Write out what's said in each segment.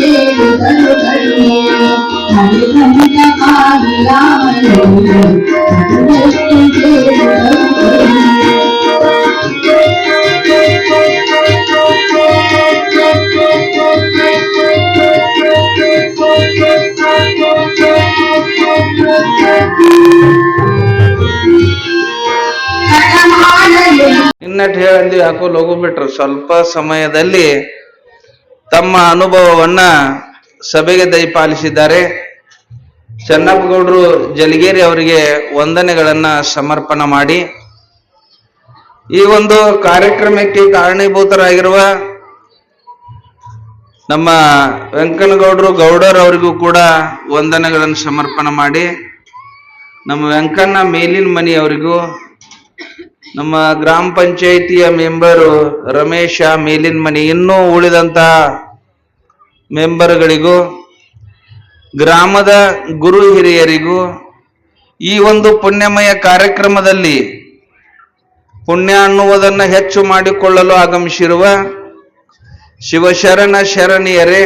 ಎಷ್ಟು ದೇವಗಳು ಹರಿದಂತ ತಾಯಿಯ ಎಷ್ಟು ದೇವಗಳು ಕಡಮಾಡಲಿ ಇನ್ನಟ್ಟು ಹೇಳಂದು ಯಾಕೋ ಲಘು ಬಿಟ್ರು ಸ್ವಲ್ಪ ಸಮಯದಲ್ಲಿ ತಮ್ಮ ಅನುಭವವನ್ನ ಸಭೆಗೆ ದಯಪಾಲಿಸಿದ್ದಾರೆ. ಚನ್ನಪ್ಪಗೌಡರು ಜಲಗೇರಿ ಅವರಿಗೆ ವಂದನೆಗಳನ್ನ ಸಮರ್ಪಣೆ ಮಾಡಿ. ಈ ಒಂದು ಕಾರ್ಯಕ್ರಮಕ್ಕೆ ಕಾರಣೀಭೂತರಾಗಿರುವ ನಮ್ಮ ವೆಂಕನಗೌಡರು ಗೌಡರ್ ಅವರಿಗೂ ಕೂಡ ವಂದನೆಗಳನ್ನು ಸಮರ್ಪಣೆ ಮಾಡಿ. ನಮ್ಮ ವೆಂಕಣ್ಣ ಮೇಲಿನ ಮನಿ ಅವರಿಗೂ ನಮ್ಮ ಗ್ರಾಮ ಪಂಚಾಯಿತಿಯ ಮೆಂಬರು ರಮೇಶ ಮೇಲಿನ ಮನೆ ಇನ್ನೂ ಉಳಿದಂತ ಮೆಂಬರ್ಗಳಿಗೂ, ಗ್ರಾಮದ ಗುರು ಹಿರಿಯರಿಗೂ, ಈ ಒಂದು ಪುಣ್ಯಮಯ ಕಾರ್ಯಕ್ರಮದಲ್ಲಿ ಪುಣ್ಯ ಅನ್ನುವುದನ್ನು ಹೆಚ್ಚು ಮಾಡಿಕೊಳ್ಳಲು ಆಗಮಿಸಿರುವ ಶಿವಶರಣ ಶರಣಿಯರೇ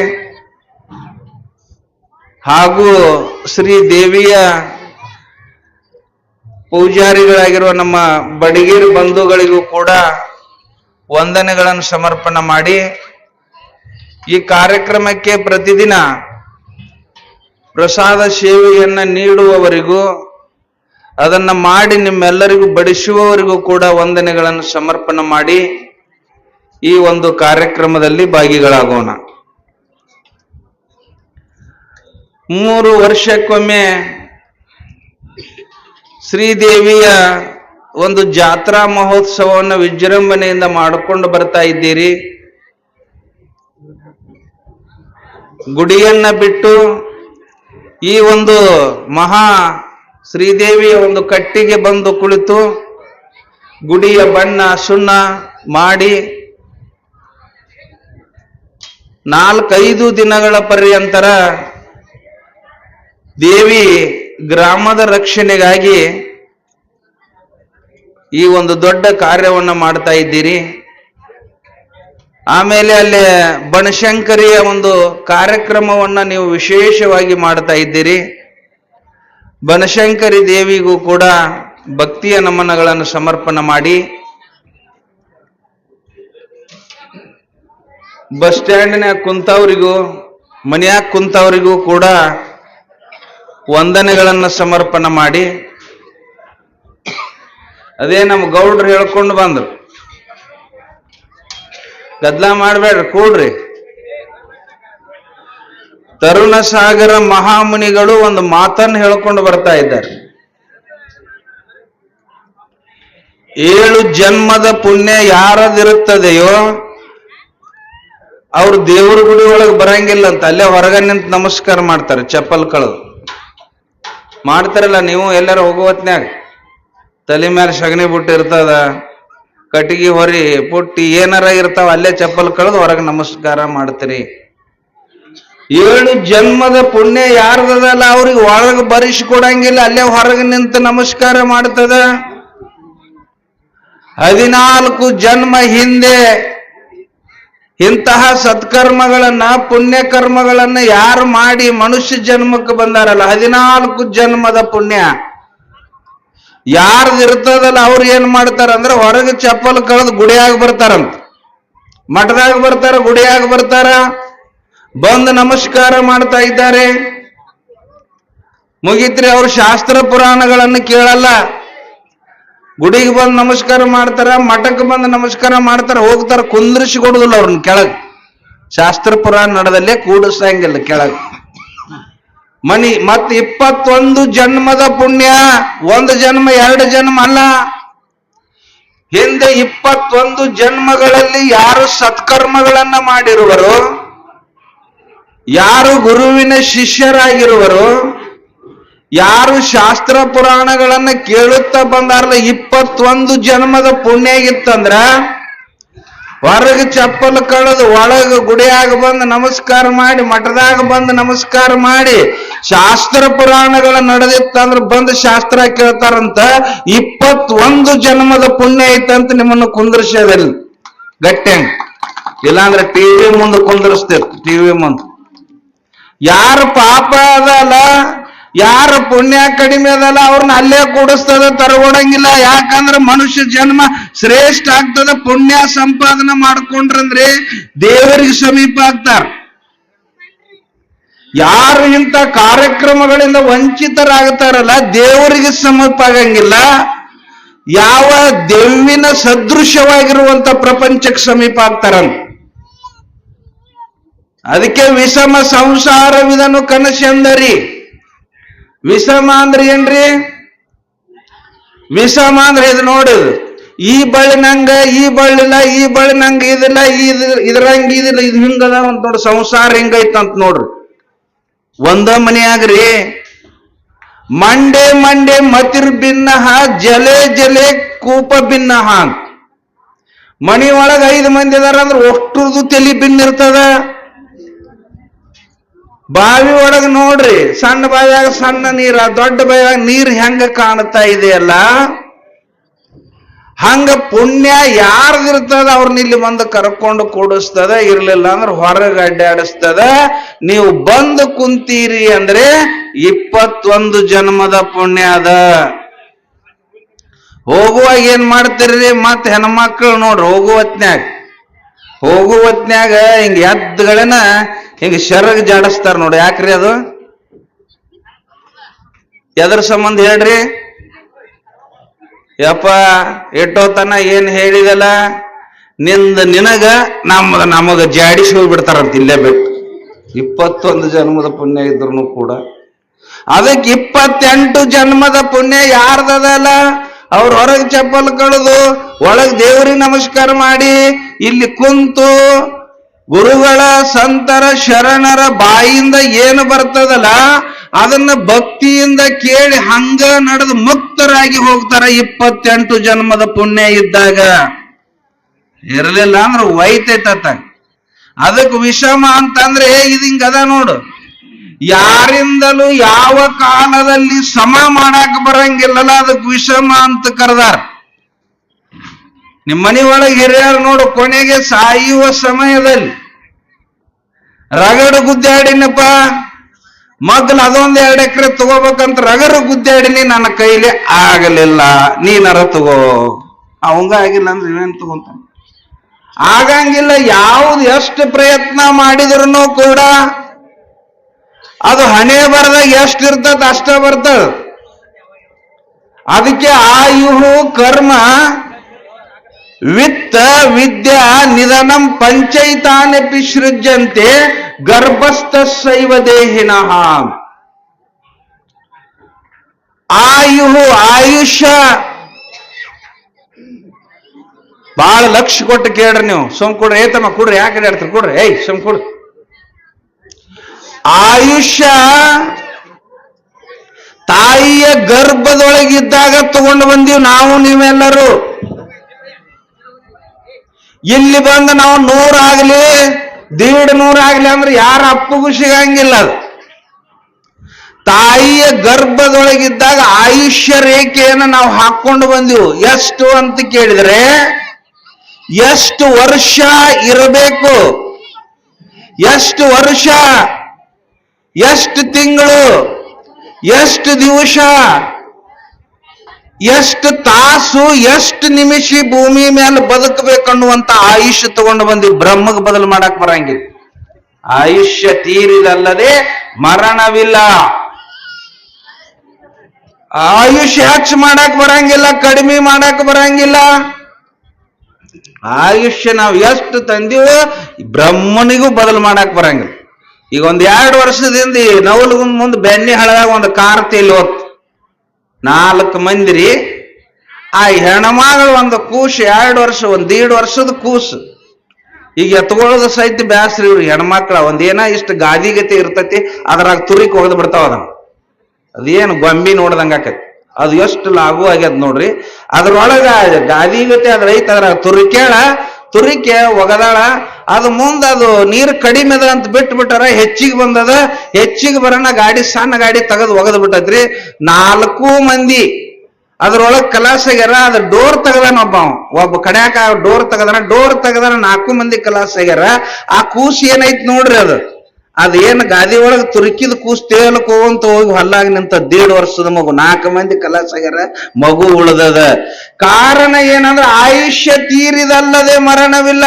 ಹಾಗೂ ಶ್ರೀ ದೇವಿಯ ಪೂಜಾರಿಗಳಾಗಿರುವ ನಮ್ಮ ಬಡಗಿರ್ ಬಂಧುಗಳಿಗೂ ಕೂಡ ವಂದನೆಗಳನ್ನು ಸಮರ್ಪಣೆ ಮಾಡಿ ಈ ಕಾರ್ಯಕ್ರಮಕ್ಕೆ ಪ್ರತಿದಿನ ಪ್ರಸಾದ ಸೇವೆಯನ್ನ ನೀಡುವವರಿಗೂ, ಅದನ್ನ ಮಾಡಿ ನಿಮ್ಮೆಲ್ಲರಿಗೂ ಬಡಿಸುವವರಿಗೂ ಕೂಡ ವಂದನೆಗಳನ್ನು ಸಮರ್ಪಣೆ ಮಾಡಿ ಈ ಒಂದು ಕಾರ್ಯಕ್ರಮದಲ್ಲಿ ಭಾಗಿಗಳಾಗೋಣ. ಮೂರು ವರ್ಷಕ್ಕೊಮ್ಮೆ ಶ್ರೀದೇವಿಯ ಒಂದು ಜಾತ್ರಾ ಮಹೋತ್ಸವವನ್ನು ವಿಜೃಂಭಣೆಯಿಂದ ಮಾಡಿಕೊಂಡು ಬರ್ತಾ ಇದ್ದೀರಿ. ಗುಡಿಯನ್ನ ಬಿಟ್ಟು ಈ ಒಂದು ಮಹಾ ಶ್ರೀದೇವಿಯ ಒಂದು ಕಟ್ಟಿಗೆ ಬಂದು ಕುಳಿತು ಗುಡಿಯ ಬಣ್ಣ ಸುಣ್ಣ ಮಾಡಿ ನಾಲ್ಕೈದು ದಿನಗಳ ಪರ್ಯಂತರ ದೇವಿ ಗ್ರಾಮದ ರಕ್ಷಣೆಗಾಗಿ ಈ ಒಂದು ದೊಡ್ಡ ಕಾರ್ಯವನ್ನು ಮಾಡ್ತಾ ಇದ್ದೀರಿ. ಆಮೇಲೆ ಅಲ್ಲಿ ಬನಶಂಕರಿಯ ಒಂದು ಕಾರ್ಯಕ್ರಮವನ್ನ ನೀವು ವಿಶೇಷವಾಗಿ ಮಾಡ್ತಾ ಇದ್ದೀರಿ. ಬನಶಂಕರಿ ದೇವಿಗೂ ಕೂಡ ಭಕ್ತಿಯ ನಮನಗಳನ್ನು ಸಮರ್ಪಣೆ ಮಾಡಿ. ಬಸ್ ಸ್ಟ್ಯಾಂಡ್ನ್ಯಾಗ ಕುಂತವರಿಗೂ, ಮನೆಯಾಗ ಕುಂತವರಿಗೂ ಕೂಡ ವಂದನೆಗಳನ್ನು ಸಮರ್ಪಣೆ ಮಾಡಿ. ಅದೇ ನಮ್ಮ ಗೌಡ್ರು ಹೇಳ್ಕೊಂಡು ಬಂದ್ರು. ಗದ್ಲ ಮಾಡಬೇಡ್ರಿ, ಕೂಡ್ರಿ. ತರುಣ ಸಾಗರ ಮಹಾಮುನಿಗಳು ಒಂದು ಮಾತನ್ನು ಹೇಳ್ಕೊಂಡು ಬರ್ತಾ ಇದ್ದಾರೆ. ಏಳು ಜನ್ಮದ ಪುಣ್ಯ ಯಾರದಿರುತ್ತದೆಯೋ, ಅವ್ರು ದೇವ್ರ ಗುಡಿ ಒಳಗೆ ಬರಂಗಿಲ್ಲ ಅಂತ ಅಲ್ಲೇ ಹೊರಗ ನಿಂತು ನಮಸ್ಕಾರ ಮಾಡ್ತಾರೆ ಚಪ್ಪಲ್ ಕಳೆದು ಮಾಡ್ತಾರಲ್ಲ ನೀವು ಎಲ್ಲಾರ ಹೋಗೋ ತಲೆ ಮೇಲೆ ಸಗಣಿ ಬುಟ್ಟಿ ಇರ್ತದ, ಕಟ್ಟಿಗೆ ಹೊರಿ, ಪುಟ್ಟಿ ಏನಾರ ಇರ್ತಾವ, ಅಲ್ಲೇ ಚಪ್ಪಲ್ ಕಳೆದು ಹೊರಗೆ ನಮಸ್ಕಾರ ಮಾಡ್ತೀರಿ. ಏಳು ಜನ್ಮದ ಪುಣ್ಯ ಯಾರ್ದದಲ್ಲ, ಅವ್ರಿಗೆ ಒಳಗೆ ಬರಿಸಿ ಕೊಡಂಗಿಲ್ಲ, ಅಲ್ಲೇ ಹೊರಗೆ ನಿಂತು ನಮಸ್ಕಾರ ಮಾಡ್ತದ. ಹದಿನಾಲ್ಕು ಜನ್ಮ ಹಿಂದೆ ಇಂತಹ ಸತ್ಕರ್ಮಗಳನ್ನ ಪುಣ್ಯ ಕರ್ಮಗಳನ್ನ ಯಾರು ಮಾಡಿ ಮನುಷ್ಯ ಜನ್ಮಕ್ಕೆ ಬಂದಾರಲ್ಲ? ಹದಿನಾಲ್ಕು ಜನ್ಮದ ಪುಣ್ಯ. ಯಾರ್ದು ಇರ್ತದಲ್ಲ ಅವ್ರು ಏನ್ ಮಾಡ್ತಾರ ಅಂದ್ರೆ ಹೊರಗೆ ಚಪ್ಪಲ್ ಕಳೆದು ಗುಡಿಯಾಗ ಬರ್ತಾರಂತ. ಮಠದಾಗ ಬರ್ತಾರ, ಗುಡಿಯಾಗ ಬರ್ತಾರ. ಬಂದು ನಮಸ್ಕಾರ ಮಾಡ್ತಾ ಇದ್ದಾರೆ. ಮುಗಿತ್ರಿ ಅವ್ರು ಶಾಸ್ತ್ರ ಪುರಾಣಗಳನ್ನು ಕೇಳಲ್ಲ. ಗುಡಿಗೆ ಬಂದು ನಮಸ್ಕಾರ ಮಾಡ್ತಾರ ಮಠಕ್ಕೆ ಬಂದು ನಮಸ್ಕಾರ ಮಾಡ್ತಾರ, ಹೋಗ್ತಾರ ಕುಂದ್ರಿಸಿ ಕೊಡುದಿಲ್ಲ ಅವ್ರನ್ನ ಕೆಳಗ್. ಶಾಸ್ತ್ರ ಪುರಾಣ ನಡೆದಲ್ಲೇ ಕೂಡಿಸಂಗಿಲ್ಲ ಕೆಳಗ್. ಮನಿ, ಮತ್ ಇಪ್ಪತ್ತೊಂದು ಜನ್ಮದ ಪುಣ್ಯ, ಒಂದು ಜನ್ಮ, ಎರಡು ಜನ್ಮ ಅಲ್ಲ. ಹಿಂದೆ ಇಪ್ಪತ್ತೊಂದು ಜನ್ಮಗಳಲ್ಲಿ ಯಾರು ಸತ್ಕರ್ಮಗಳನ್ನ ಮಾಡಿರುವರು? ಯಾರು ಗುರುವಿನ ಶಿಷ್ಯರಾಗಿರುವರು? ಯಾರು ಶಾಸ್ತ್ರ ಪುರಾಣಗಳನ್ನ ಕೇಳುತ್ತಾ ಬಂದಾರಲ್ಲ ಇಪ್ಪತ್ತೊಂದು ಜನ್ಮದ ಪುಣ್ಯ ಇತ್ತಂದ್ರ, ಹೊರಗೆ ಚಪ್ಪಲ್ ಕಳೆದು ಒಳಗ ಗುಡಿಯಾಗ ಬಂದು ನಮಸ್ಕಾರ ಮಾಡಿ, ಮಠದಾಗ ಬಂದು ನಮಸ್ಕಾರ ಮಾಡಿ, ಶಾಸ್ತ್ರ ಪುರಾಣಗಳ ನಡೆದಿತ್ತಂದ್ರ ಬಂದು ಶಾಸ್ತ್ರ ಕೇಳ್ತಾರಂತ ಇಪ್ಪತ್ತೊಂದು ಜನ್ಮದ ಪುಣ್ಯ ಐತಂತ ನಿಮ್ಮನ್ನು ಕುಂದ್ರಿಸೋದಿಲ್ಲ ಗಟ್ಟೆ ಇಲ್ಲಾಂದ್ರೆ ಟಿವಿ ಮುಂದೆ ಕುಂದರ್ಸ್ತಿರ್ ಟಿವಿ ಮುಂದೆ. ಯಾರು ಪಾಪ ಅದಲ್ಲ ಯಾರ ಪುಣ್ಯ ಕಡಿಮೆ ಅದಲ್ಲ, ಅವ್ರನ್ನ ಅಲ್ಲೇ ಕೂಡಿಸ್ತದ, ತರಗೊಡಂಗಿಲ್ಲ. ಯಾಕಂದ್ರೆ ಮನುಷ್ಯ ಜನ್ಮ ಶ್ರೇಷ್ಠ ಆಗ್ತದ, ಪುಣ್ಯ ಸಂಪಾದನೆ ಮಾಡ್ಕೊಂಡ್ರಂದ್ರೆ ದೇವರಿಗೆ ಸಮೀಪ ಆಗ್ತಾರ. ಯಾರು ಇಂಥ ಕಾರ್ಯಕ್ರಮಗಳಿಂದ ವಂಚಿತರಾಗ್ತಾರಲ್ಲ, ದೇವರಿಗೆ ಸಮೀಪ ಆಗಂಗಿಲ್ಲ. ಯಾವ ದೆವ್ವಿನ ಸದೃಶವಾಗಿರುವಂತ ಪ್ರಪಂಚಕ್ಕೆ ಸಮೀಪ ಆಗ್ತಾರಂತ ಅದಕ್ಕೆ ವಿಷಮ ಸಂಸಾರವಿದನು ಕನಸೆಂದರಿ ವಿಷಮ ಅಂದ್ರೆ ಏನ್ರಿ? ವಿಷಮ ಅಂದ್ರೆ ಇದು ನೋಡಿ, ಈ ಬಳ್ಳಿ ನಂಗ, ಈ ಬಳ್ಳಿಲ್ಲ ಈ ಬಳ್ಳಿ ನಂಗ ಇದಿಲ್ಲ ಇದು ಇದ್ರಂಗ ಇದಿಲ್ಲ ಇದು ಹಿಂಗದ ಅಂತ ನೋಡಿ, ಸಂಸಾರ ಹಿಂಗೈತಂತ ನೋಡ್ರಿ. ಒಂದ ಮನೆಯಾಗ್ರಿ, ಮಂಡೆ ಮಂಡೆ ಮತಿರ್ ಭಿನ್ನಹ ಜಲೆ ಜಲೆ ಕೂಪ ಭಿನ್ನಹ ಅಂತ. ಮನಿ ಒಳಗ ಐದು ಮಂದಿ ಅದಾರ ಅಂದ್ರೆ ಒಷ್ಟುರ್ದು ತಲಿ ಭಿನ್ನ ಇರ್ತದ ಬಾವಿ ಒಳಗೆ ನೋಡ್ರಿ, ಸಣ್ಣ ಬಾವಿಯಾಗ ಸಣ್ಣ ನೀರ, ದೊಡ್ಡ ಬಾವಿಯಾಗ ನೀರ್ ಹೆಂಗ ಕಾಣ್ತಾ ಇದೆಯಲ್ಲ ಹಂಗ ಪುಣ್ಯ ಯಾರ್ದಿರ್ತದ ಅವ್ರನ್ನ ಇಲ್ಲಿ ಬಂದು ಕರ್ಕೊಂಡು ಕೂಡಿಸ್ತದ, ಇರ್ಲಿಲ್ಲ ಅಂದ್ರೆ ಹೊರಗೆ ಅಡ್ಡಾಡಿಸ್ತದ. ನೀವು ಬಂದು ಕುಂತೀರಿ ಅಂದ್ರೆ ಇಪ್ಪತ್ತೊಂದು ಜನ್ಮದ ಪುಣ್ಯ ಅದ. ಹೋಗುವಾಗ ಏನ್ ಮಾಡ್ತೀರಿ ಮತ್ ಹೆಣ್ಮಕ್ಳು ನೋಡ್ರಿ ಹೋಗುವ ಹೊತ್ನ್ಯಾಗ ಹೋಗುವ ಹೊತ್ನ್ಯಾಗ ಹಿಂಗ ಎದ್ದುಗಳನ್ನ ಹಿಂಗ ಶರಗ್ ಜಾಡಿಸ್ತಾರ ನೋಡಿ, ಯಾಕ್ರಿ ಅದು? ಎದ್ರ ಸಂಬಂಧ ಹೇಳ್ರಿ. ಯಪ್ಪ ಎಟ್ಟೋತನ ಏನ್ ಹೇಳಿದಲ್ಲ? ನಿಂದ ನಿನಗ ನಮ್ಮದ ನಮಗ ಜಾಡಿಸಿ ಹೋಗ್ಬಿಡ್ತಾರಂತ ಇಲ್ಲೇ ಬಿಟ್ಟು. ಇಪ್ಪತ್ತೊಂದು ಜನ್ಮದ ಪುಣ್ಯ ಇದ್ರು ಕೂಡ. ಅದಕ್ಕೆ ಇಪ್ಪತ್ತೆಂಟು ಜನ್ಮದ ಪುಣ್ಯ ಯಾರ್ದದಲ್ಲ? ಅವ್ರ ಹೊರಗೆ ಚಪ್ಪಲ್ ಕಳೆದು ಒಳಗ್ ದೇವ್ರಿಗೆ ನಮಸ್ಕಾರ ಮಾಡಿ ಇಲ್ಲಿ ಕುಂತು ಗುರುಗಳ ಸಂತರ ಶರಣರ ಬಾಯಿಂದ ಏನು ಬರ್ತದಲ್ಲ, ಅದನ್ನ ಭಕ್ತಿಯಿಂದ ಕೇಳಿ ಹಂಗ ನಡೆದು ಮುಕ್ತರಾಗಿ ಹೋಗ್ತಾರ ಇಪ್ಪತ್ತೆಂಟು ಜನ್ಮದ ಪುಣ್ಯ ಇದ್ದಾಗ. ಇರಲಿಲ್ಲ ಅಂದ್ರೆ ವೈತೈತ ಅದಕ್ಕೆ ವಿಷಮ ಅಂತಂದ್ರೆ ಇದು ಹಿಂಗದ ನೋಡು. ಯಾರಿಂದಲೂ ಯಾವ ಕಾಲದಲ್ಲಿ ಸಮ ಮಾಡಾಕ ಬರಂಗಿಲ್ಲಲ್ಲ, ಅದಕ್ಕೆ ವಿಷಮ ಅಂತ ಕರೆದಾರ. ನಿಮ್ಮ ಮನೆ ಒಳಗೆ ಹಿರಿಯರು ನೋಡು, ಕೊನೆಗೆ ಸಾಯುವ ಸಮಯದಲ್ಲಿ ರಗಡು ಗುದ್ದಾಡಿನಪ್ಪ ಮೊದಲು ಅದೊಂದು ಎರಡು ಎಕರೆ ತಗೋಬೇಕಂತ ರಗಡು ಗುದ್ದಾಡಿನಿ ನನ್ನ ಕೈಲಿ ಆಗಲಿಲ್ಲ. ನೀನಾರ ತಗೋ. ಅವಂಗ ಆಗಿಲ್ಲ ಅಂದ್ರೆ ಇವೇನು ತಗೊಂತಾನ ಆಗಂಗಿಲ್ಲ, ಯಾವ್ದು ಎಷ್ಟು ಪ್ರಯತ್ನ ಮಾಡಿದ್ರು ಕೂಡ ಅದು ಹಣೆ ಬರ್ದಾಗ ಎಷ್ಟು ಇರ್ತದ ಅಷ್ಟ ಬರ್ತದ. ಅದಕ್ಕೆ ಆಯುಹು, ಕರ್ಮ ವಿತ್ತ ವಿದ್ಯಾ ನಿಧನಂ ಪಂಚೈತಾನಪಿ ಸೃಜ್ಯಂತೆ ಗರ್ಭಸ್ಥ ಶೈವ ದೇಹಿನಃ. ಆಯು ಆಯುಷ್ಯ ಬಹಳ ಲಕ್ಷ ಕೊಟ್ಟು ಕೇಳ್ರಿ ನೀವು. ಸುಮ್ ಕೊಡ್ರಿ. ಏತಮ್ಮ ಕೊಡ್ರಿ. ಯಾಕೆ ಹೇಳ್ತೀರಿ ಕೊಡ್ರಿ. ಏಯ್, ಸುಮ್ ಕೊಡ್ರಿ. ಆಯುಷ್ಯ ತಾಯಿಯ ಗರ್ಭದೊಳಗಿದ್ದಾಗ ತಗೊಂಡು ಬಂದೀವಿ ನಾವು ನೀವೆಲ್ಲರೂ. ಇಲ್ಲಿ ಬಂದು ನಾವು ನೂರಾಗ್ಲಿ ದೀಡ್ ನೂರಾಗ್ಲಿ ಅಂದ್ರೆ ಯಾರ ಅಪ್ಪಗೂ ಸಿಗಂಗಿಲ್ಲ ಅದು. ತಾಯಿಯ ಗರ್ಭದೊಳಗಿದ್ದಾಗ ಆಯುಷ್ಯ ರೇಖೆಯನ್ನು ನಾವು ಹಾಕೊಂಡು ಬಂದೆವು. ಎಷ್ಟು ಅಂತ ಕೇಳಿದ್ರೆ, ಎಷ್ಟು ವರ್ಷ ಇರಬೇಕು? ಎಷ್ಟು ವರ್ಷ? ಎಷ್ಟು ತಿಂಗಳು? ಎಷ್ಟು ದಿವಸ? ಎಷ್ಟು ತಾಸು, ಎಷ್ಟು ನಿಮಿಷ ಭೂಮಿ ಮೇಲೆ ಬದುಕಬೇಕನ್ನುವಂತ ಆಯುಷ್ಯ ತಗೊಂಡು ಬಂದಿವಿ ಬ್ರಹ್ಮಗ್ ಬದಲು ಮಾಡಕ್ ಬರಂಗಿಲ್ಲ. ಆಯುಷ್ಯ ತೀರಿದಲ್ಲದೆ ಮರಣವಿಲ್ಲ. ಆಯುಷ್ಯ ಹೆಚ್ಚು ಮಾಡಕ್ ಬರಂಗಿಲ್ಲ, ಕಡಿಮೆ ಮಾಡಕ್ ಬರಂಗಿಲ್ಲ. ಆಯುಷ್ಯ ನಾವು ಎಷ್ಟು ತಂದೀವೋ ಬ್ರಹ್ಮನಿಗೂ ಬದಲು ಮಾಡಕ್ ಬರಂಗಿಲ್ಲ. ಈಗ ಒಂದ್ ಎರಡು ವರ್ಷದಿಂದ ನವಲ್ಗುಂದ ಮುಂದೆ ಬೆಣ್ಣೆ ಹಳದಾಗ ಒಂದು ಕಾರ್ ತೇಲಿ ನಾಲ್ಕು ಮಂದಿ ರೀ. ಆ ಹೆಣ್ಮಗಳು ಒಂದು ಕೂಸು, ಎರಡು ವರ್ಷ, ಒಂದು ಎರಡು ವರ್ಷದ ಕೂಸು. ಈಗ ಎತ್ಕೊಳ್ಳೋದು ಸಹಿತ ಬ್ಯಾಸ್ರಿ ಇವ್ರು ಹೆಣ್ಮಕ್ಳ ಒಂದೇನ ಇಷ್ಟು ಗಾದಿಗತಿ ಇರ್ತತಿ, ಅದ್ರಾಗ ತುರಿಕ್ ಒಗೆದು ಬಿಡ್ತಾವ ಅದನ್ನ. ಅದೇನು ಗೊಂಬಿ ನೋಡ್ದಂಗ ಆಕತಿ. ಅದು ಎಷ್ಟು ಲಾಗು ಆಗ್ಯದ ನೋಡ್ರಿ. ಅದ್ರೊಳಗ ಗಾದಿಗತಿ ಅದ್ರ ಐತ, ಅದ್ರಾಗ ತುರಿಕೇಳ ತುರಿಕೆ ಒಗದಾಳ ಅದು ಮುಂದ ಅದು ನೀರು ಕಡಿಮೆ ಅದ ಅಂತ ಬಿಟ್ಟು ಬಿಟ್ಟಾರ ಹೆಚ್ಚಿಗೆ ಬಂದದ, ಹೆಚ್ಚಿಗೆ ಬರೋಣ, ಗಾಡಿ ಸಣ್ಣ ಗಾಡಿ ತೆಗೆದು ಒಗದ್ ಬಿಟ್ಟದ್ರಿ ನಾಲ್ಕು ಮಂದಿ, ಅದ್ರೊಳಗ್ ಕಲಾಸ್ ಆಗ್ಯಾರ ಅದ್ರ ಡೋರ್ ತೆಗದಾನ ಒಬ್ಬ ಕಡ್ಯಾಕ ಡೋರ್ ತೆಗದಾನ ಡೋರ್ ತೆಗದಾನ ನಾಲ್ಕು ಮಂದಿ ಕಲಾಸ್ ಆಗ್ಯಾರ ಆ ಕೂಸ್ ಏನೈತ್ ನೋಡ್ರಿ ಅದು. ಅದೇನ್ ಗಾದಿ ಒಳಗ್ ತುರುಕಿದ ಕೂಸ್ ತೇಲಕ್ ಅಂತ ಹೋಗಿ ಹೊಲ್ಲಾಗ ನಿಂತ ದೇಡ್ ವರ್ಷದ ಮಗು. ನಾಲ್ಕು ಮಂದಿ ಕಲಾಸ್ ಆಗ್ಯಾರ ಮಗು ಉಳ್ದದ. ಕಾರಣ ಏನಂದ್ರ, ಆಯುಷ್ಯ ತೀರಿದಲ್ಲದೆ ಮರಣವಿಲ್ಲ.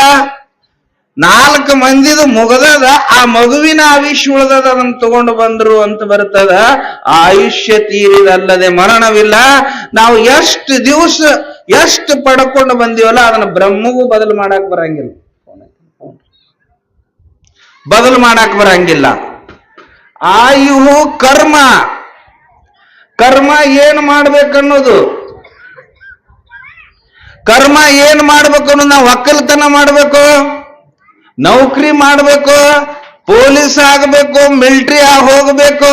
ನಾಲ್ಕು ಮಂದಿದು ಮುಗದದ, ಆ ಮಗುವಿನ ಆಯುಷ್ ಉಳ್ದದ ಅದನ್ನ ತಗೊಂಡು ಬಂದ್ರು ಅಂತ ಬರ್ತದ. ಆಯುಷ್ಯ ತೀರಿದಲ್ಲದೆ ಮರಣವಿಲ್ಲ. ನಾವು ಎಷ್ಟು ದಿವಸ, ಎಷ್ಟು ಪಡ್ಕೊಂಡು ಬಂದಿವಲ್ಲ, ಅದನ್ನ ಬ್ರಹ್ಮಗೂ ಬದಲು ಮಾಡಕ್ ಬರಂಗಿಲ್ಲ. ಬದಲು ಮಾಡಕ್ ಬರಂಗಿಲ್ಲ. ಆಯುಹು ಕರ್ಮ. ಕರ್ಮ ಏನ್ ಮಾಡ್ಬೇಕನ್ನೋದು? ಕರ್ಮ ಏನ್ ಮಾಡ್ಬೇಕು ಅನ್ನೋದು ನಾವು ಒಕ್ಕಲ್ತನ ಮಾಡ್ಬೇಕು? ನೌಕರಿ ಮಾಡಬೇಕು, ಪೊಲೀಸ್ ಆಗಬೇಕು, ಮಿಲ್ಟ್ರಿ ಆಗಿ ಹೋಗಬೇಕು.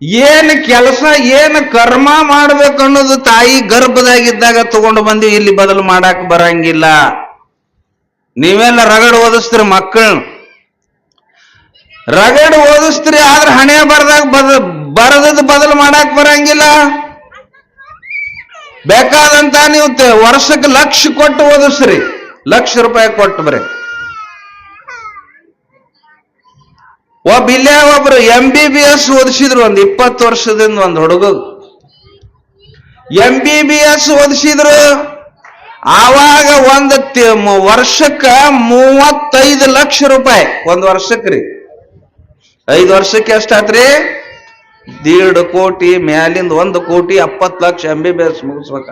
ಏನು ಕೆಲಸ, ಏನು ಕರ್ಮ ಮಾಡ್ಬೇಕು ಅನ್ನೋದು ತಾಯಿ ಗರ್ಭದಾಗಿದ್ದಾಗ ತಗೊಂಡು ಬಂದು ಇಲ್ಲಿ ಬದಲು ಮಾಡಕ್ ಬರಂಗಿಲ್ಲ. ನೀವೆಲ್ಲ ರಗಡ್ ಓದಿಸ್ತೀರಿ ಮಕ್ಕಳು. ರಗಡ್ ಓದಿಸ್ತೀರಿ, ಆದ್ರೆ ಹಣೆ ಬರ್ದಾಗ ಬದ, ಬರದದ್ ಬದಲು ಮಾಡಕ್ ಬರಂಗಿಲ್ಲ. ಬೇಕಾದಂತ ನೀವು ವರ್ಷಕ್ಕೆ ಲಕ್ಷ ಕೊಟ್ಟು ಓದಿಸ್ರಿ. ಲಕ್ಷ ರೂಪಾಯಿ ಕೊಟ್ಟು ಬರೀ. ಒಬ್ಬ ಇಲ್ಲೇ ಒಬ್ರು ಎಂ ಬಿ ಬಿ ಎಸ್ ಓದಿಸಿದ್ರು ಒಂದು ಇಪ್ಪತ್ತು ವರ್ಷದಿಂದ ಒಂದು ಹುಡುಗ. ಎಂ ಬಿ ಬಿ ಎಸ್ ಓದಿಸಿದ್ರು. ಆವಾಗ ಒಂದು ವರ್ಷಕ್ಕ ಮೂವತ್ತೈದು ಲಕ್ಷ ರೂಪಾಯಿ. ಒಂದು ವರ್ಷಕ್ಕೆ ರೀ. ಐದು ವರ್ಷಕ್ಕೆ ಎಷ್ಟಾತ್ರಿ? ದೀಡ್ ಕೋಟಿ, ಮ್ಯಾಲಿಂದ ಒಂದು ಕೋಟಿ ಎಪ್ಪತ್ತು lakh M B B S ಮುಗಿಸ್ಬೇಕ.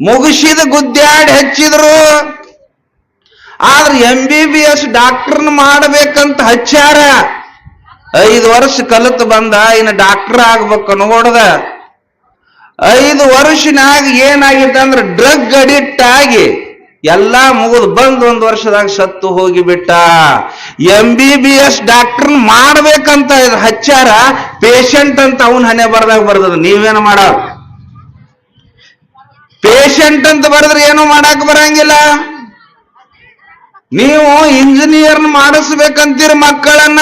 ಮುಗಿಸಿದ ಗುದ್ದಾಡಿ ಹಚ್ಚಿದ್ರು. ಆದ್ರೆ ಎಂ ಬಿ ಬಿ ಎಸ್ ಡಾಕ್ಟರ್ನ ಮಾಡ್ಬೇಕಂತ ಹಚ್ಚಾರ ಐದು ವರ್ಷ ಕಲಿತು ಬಂದ, ಇನ್ನು ಡಾಕ್ಟರ್ ಆಗ್ಬೇಕು ನೋಡ್ದ ಐದು ವರ್ಷನಾಗ ಏನಾಗಿತ್ತು ಅಂದ್ರೆ ಡ್ರಗ್ ಅಡಿಕ್ಟ್ ಆಗಿ ಎಲ್ಲಾ ಮುಗಿದು ಬಂದ್ ಒಂದ್ ವರ್ಷದಾಗ ಸತ್ತು ಹೋಗಿಬಿಟ್ಟ. M B B S doctor ಮಾಡ್ಬೇಕಂತ ಹಚ್ಚಾರ ಪೇಷಂಟ್ ಅಂತ ಅವನ್ ಹಣೆ ಬರ್ದಾಗ ಬರ್ದದ ನೀವೇನು ಮಾಡ. ಪೇಷಂಟ್ ಅಂತ ಬರೆದ್ರೆ ಏನು ಮಾಡಕ್ ಬರಂಗಿಲ್ಲ. ನೀವು ಇಂಜಿನಿಯರ್ ಮಾಡಿಸ್ಬೇಕಂತೀರಿ ಮಕ್ಕಳನ್ನ.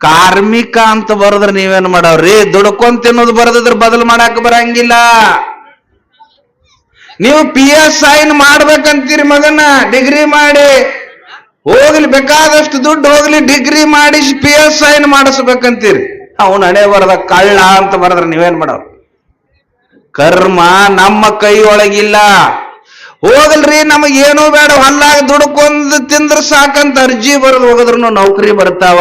ಕಾರ್ಮಿಕ ಅಂತ ಬರೆದ್ರೆ ನೀವೇನ್ ಮಾಡವ್ರಿ? ದುಡ್ಕೊಂತ ತಿನ್ನೋದು ಬರೆದಿದ್ರೆ ಬದಲು ಮಾಡಕ್ ಬರಂಗಿಲ್ಲ. ನೀವು ಪಿ ಎಸ್ ಐನ್ ಮಾಡ್ಬೇಕಂತೀರಿ ಮಗನ, ಡಿಗ್ರಿ ಮಾಡಿ. ಹೋಗ್ಲಿ, ಬೇಕಾದಷ್ಟು ದುಡ್ಡು ಹೋಗ್ಲಿ, ಡಿಗ್ರಿ ಮಾಡಿಸಿ ಪಿ ಎಸ್ ಐನ್ ಮಾಡಿಸ್ಬೇಕಂತೀರಿ. ಅವನ ಹಣೆ ಬರದ ಕಳ್ಳ ಅಂತ ಬರದ್ರೆ ನೀವೇನ್ ಮಾಡವ್ರಿ? ಕರ್ಮ ನಮ್ಮ ಕೈಯೊಳಗಿಲ್ಲ. ಹೋಗಲ್ರಿ ನಮಗೇನು ಬೇಡ ಹೊಲ್ಲಾಗ ದುಡ್ಕೊಂಡ್ ತಿಂದ್ರ ಸಾಕಂತ ಅರ್ಜಿ ಬರೆದು ಹೋಗದ್ರು ನೌಕರಿ ಬರ್ತಾವ.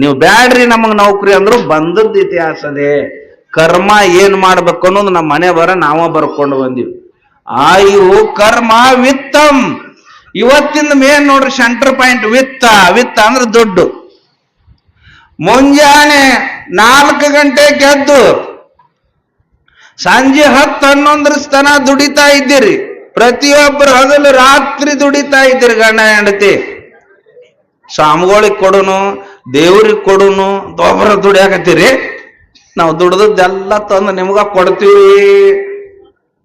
ನೀವು ಬ್ಯಾಡ್ರಿ ನಮಗ್ ನೌಕರಿ ಅಂದ್ರು ಬಂದದ್ದು ಇತಿಹಾಸದೇ. ಕರ್ಮ ಏನ್ ಮಾಡ್ಬೇಕು ಅನ್ನೋದು ನಮ್ಮ ಮನೆ ಬರ, ನಾವ ಬರ್ಕೊಂಡು ಬಂದಿವಿ. ಆಯು ಕರ್ಮ ವಿತ್ತಂ. ಇವತ್ತಿನ ಮೇನ್ ನೋಡ್ರಿ ಸೆಂಟರ್ ಪಾಯಿಂಟ್ ವಿತ್ತ. ವಿತ್ತ ಅಂದ್ರೆ ದುಡ್ಡು. ಮುಂಜಾನೆ ನಾಲ್ಕು ಗಂಟೆ ಗೆದ್ದು, ಸಂಜೆ ಹತ್ತು ಹನ್ನೊಂದರ ತನ ದುಡಿತಾ ಇದ್ದೀರಿ. ಪ್ರತಿಯೊಬ್ಬರು ಹಗಲು ರಾತ್ರಿ ದುಡಿತಾ ಇದ್ದೀರಿ ಗಂಡ ಹೆಂಡತಿ. ಸ್ವಾಮಿಗಳಿಗೆ ಕೊಡುನು, ದೇವ್ರಿಗೆ ಕೊಡುನು, ದೊಬ್ಬರ ದುಡಿಯಾಕತ್ತೀರಿ ನಾವು ದುಡ್ದದ್ದೆಲ್ಲ ತಂದು ನಿಮ್ಗ ಕೊಡ್ತೀವಿ.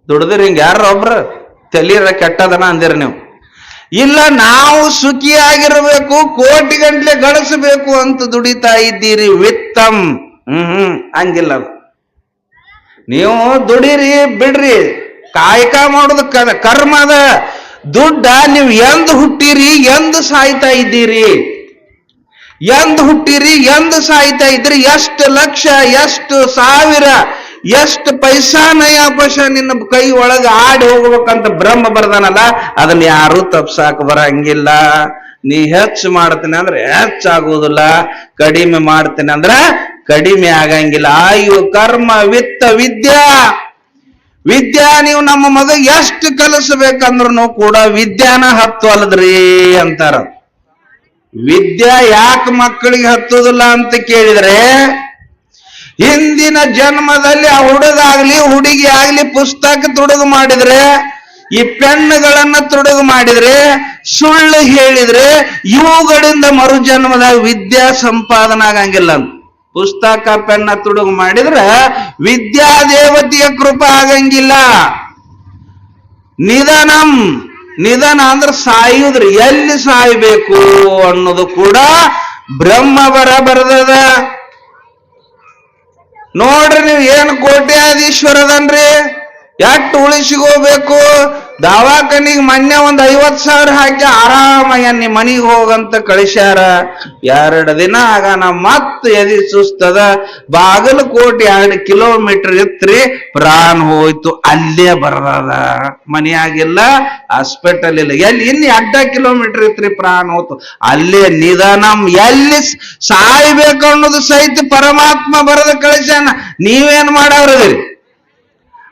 ದುಡ್ದ್ರಿ ಹಿಂಗ ಯಾರ ಒಬ್ರು? ತಲೀರ ಕೆಟ್ಟದನ ಅಂದಿರಿ ನೀವು. ಇಲ್ಲ, ನಾವು ಸುಖಿಯಾಗಿರಬೇಕು, ಕೋಟಿ ಗಂಟ್ಲೆ ಗಳಿಸಬೇಕು ಅಂತ ದುಡಿತಾ ಇದ್ದೀರಿ ವಿತ್ತಂ ಹ್ಮ್ ಹ್ಮ್, ಹಂಗಿಲ್ಲ ನೀವು ದುಡಿರಿ, ಬಿಡ್ರಿ. ಕಾಯಕ ಮಾಡೋದು ಕರ್ಮ ಅದ ದುಡ್ಡ ನೀವು ಎಂದು ಹುಟ್ಟಿರಿ, ಎಂದು ಸಾಯ್ತಾ ಇದ್ದೀರಿ? ಎಂದು ಹುಟ್ಟಿರಿ, ಎಂದು ಸಾಯ್ತಾ ಇದ್ರಿ ಎಷ್ಟು ಲಕ್ಷ, ಎಷ್ಟು ಸಾವಿರ, ಎಷ್ಟು ಪೈಸಾ ನಯಾಪಶ ನಿನ್ನ ಕೈ ಒಳಗ ಆಡಿ ಹೋಗ್ಬೇಕಂತ ಬ್ರಹ್ಮ ಬರ್ದಾನಲ್ಲ, ಅದನ್ನ ಯಾರು ತಪ್ಸಾಕ ಬರಂಗಿಲ್ಲ. ನೀ ಹೆಚ್ಚು ಮಾಡ್ತೀನಿ ಅಂದ್ರೆ ಹೆಚ್ಚಾಗುವುದಿಲ್ಲ ಕಡಿಮೆ ಮಾಡ್ತೀನಿ ಅಂದ್ರ ಕಡಿಮೆ ಆಗಂಗಿಲ್ಲ. ಆಯು ಕರ್ಮ ವಿತ್ತ ವಿದ್ಯಾ. ವಿದ್ಯಾ ನೀವು ನಮ್ಮ ಮಗ ಎಷ್ಟು ಕಲಿಸ್ಬೇಕಂದ್ರೂ ಕೂಡ ವಿದ್ಯಾನ ಹತ್ತು ಅಲ್ಲದ್ರಿ ಅಂತಾರ. ವಿದ್ಯಾ ಯಾಕೆ ಮಕ್ಕಳಿಗೆ ಹತ್ತುದಿಲ್ಲ ಅಂತ ಕೇಳಿದ್ರೆ, ಹಿಂದಿನ ಜನ್ಮದಲ್ಲಿ ಆ ಹುಡುಗಾಗ್ಲಿ, ಹುಡುಗಿ ಆಗ್ಲಿ ಪುಸ್ತಕ ತುಡುಗು ಮಾಡಿದ್ರೆ, ಈ ಪೆನ್ಗಳನ್ನ ತುಡುಗು ಮಾಡಿದ್ರೆ, ಸುಳ್ಳು ಹೇಳಿದ್ರೆ, ಇವುಗಳಿಂದ ಮರುಜನ್ಮದಾಗ ವಿದ್ಯಾ ಸಂಪಾದನೆ ಆಗಂಗಿಲ್ಲ ಅಂತ. ಪುಸ್ತಕ ಪೆನ್ನ ತುಡುಗು ಮಾಡಿದ್ರೆ ವಿದ್ಯಾ ದೇವತೆಯ ಕೃಪಾ ಆಗಂಗಿಲ್ಲ. ನಿಧನಂ, ನಿಧನ ಅಂದ್ರೆ ಸಾಯುದ್ರಿ. ಎಲ್ಲಿ ಸಾಯ್ಬೇಕು ಅನ್ನೋದು ಕೂಡ ಬ್ರಹ್ಮ ಬರ ಬರದದ. ನೋಡ್ರಿ ನೀವು ಏನು ಕೋಟ್ಯಾಧೀಶ್ವರದನ್ರಿ? ಎಷ್ಟು ಉಳಿಸಿಗೋಬೇಕು ದವಾಖಾನಿಗೆ ಮೊನ್ನೆ ಒಂದ್ ಐವತ್ ಸಾವಿರ ಹಾಕಿ ಆರಾಮಾಗಿ ನಿಮ್ಮ ಮನಿಗೆ ಹೋಗಂತ ಕಳಿಸ್ಯಾರ. ಎರಡು ದಿನ ಆಗ ನಾ ಮತ್ತೆ ಎದಿ ಸುಸ್ತದ. ಬಾಗಲಕೋಟೆ ಎರಡು ಕಿಲೋಮೀಟರ್ ಇತ್ರಿ ಪ್ರಾಣ ಹೋಯ್ತು, ಅಲ್ಲೇ ಬರದ ಮನೆಯಾಗಿಲ್ಲ ಹಾಸ್ಪಿಟಲ್ ಇಲ್ಲ. ಎಲ್ಲಿ, ಇನ್ನು ಅಡ್ಡ ಕಿಲೋಮೀಟರ್ ಇತ್ರಿ ಪ್ರಾಣ ಹೋಯ್ತು. ಅಲ್ಲೇ ನಿಧಾನ ಎಲ್ಲಿ ಸಾಯ್ಬೇಕು ಅನ್ನೋದು ಸಹಿತ ಪರಮಾತ್ಮ ಬರದ ಕಳಿಸ್ಯಾನ. ನೀವೇನ್ ಮಾಡವ್ರದಿರಿ?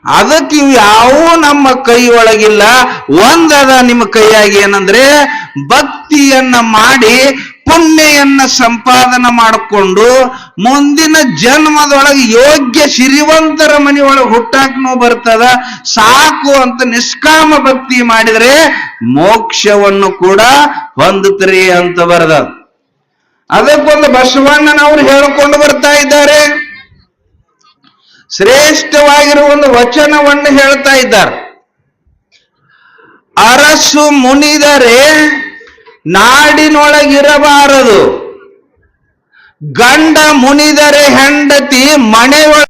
ಅದಕ್ಕೆ ಇವು ಯಾವೂ ನಮ್ಮ ಕೈ ಒಳಗಿಲ್ಲ. ಒಂದದ ನಿಮ್ಮ ಕೈಯಾಗಿ ಏನಂದ್ರೆ ಭಕ್ತಿಯನ್ನ ಮಾಡಿ ಪುಣ್ಯಯನ್ನ ಸಂಪಾದನೆ ಮಾಡಿಕೊಂಡು ಮುಂದಿನ ಜನ್ಮದೊಳಗೆ ಯೋಗ್ಯ ಸಿರಿವಂತರ ಮನೆಯೊಳಗೆ ಹುಟ್ಟಾಕ್ನೂ ಬರ್ತದ. ಸಾಕು ಅಂತ ನಿಷ್ಕಾಮ ಭಕ್ತಿ ಮಾಡಿದರೆ ಮೋಕ್ಷವನ್ನು ಕೂಡ ಹೊಂದುತ್ರಿ ಅಂತ ಬರದ. ಅದಕ್ಕೊಂದು ಬಸವಣ್ಣನವರು ಹೇಳಿಕೊಂಡು ಬರ್ತಾ ಇದ್ದಾರೆ. ಶ್ರೇಷ್ಠವಾಗಿರುವ ಒಂದು ವಚನವನ್ನು ಹೇಳ್ತಾ ಇದ್ದಾರೆ. ಅರಸು ಮುನಿದರೆ ನಾಡಿನೊಳಗಿರಬಾರದು. ಗಂಡ ಮುನಿದರೆ ಹೆಂಡತಿ ಮನೆಯೊಳ